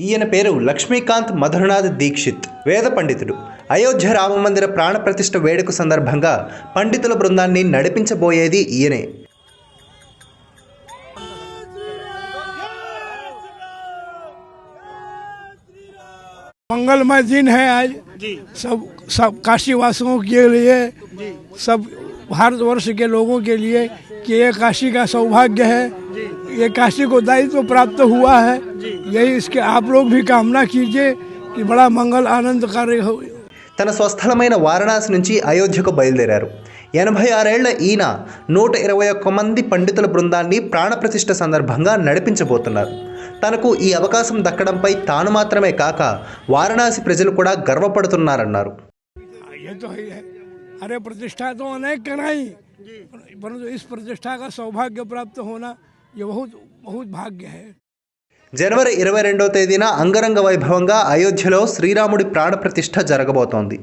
ఈయన పేరు లక్ష్మీకాంత్ మధురనాథ్ దీక్షిత్ వేద పండితుడు అయోధ్య రామమందిర ప్రాణప్రతిష్ఠ వేడుక సందర్భంగా పండితుల బృందాన్ని నడిపించబోయేది ఈయనే मंगलमय दिन है आज सब सब काशी वासियों के लिए सब भारतवर्ष के लोगों के लिए कि ये काशी का सौभाग्य है ये काशी को दायित्व प्राप्त हुआ है यही इसके आप लोग भी कामना कीजिए कि बड़ा मंगल आनंद कार्य हो తన స్వస్థలమైన వారణాసి నుంచి అయోధ్యకు బయలుదేరారు ఎనభై ఆరేళ్ల ఈయన నూట ఇరవై ఒక్క మంది పండితుల బృందాన్ని ప్రాణప్రతిష్ఠ సందర్భంగా నడిపించబోతున్నారు తనకు ఈ అవకాశం దక్కడంపై తాను మాత్రమే కాక వారణాసి ప్రజలు కూడా గర్వపడుతున్నారన్నారు ये तो है अरे प्रतिष्ठा तो अनेक कराई परंतु इस प्रतिष्ठा का सौभाग्य प्राप्त होना ये बहुत बहुत भाग्य है జనవరి ఇరవై రెండవ తేదీన అంగరంగ వైభవంగా అయోధ్యలో శ్రీరాముడి ప్రాణప్రతిష్ఠ జరగబోతోంది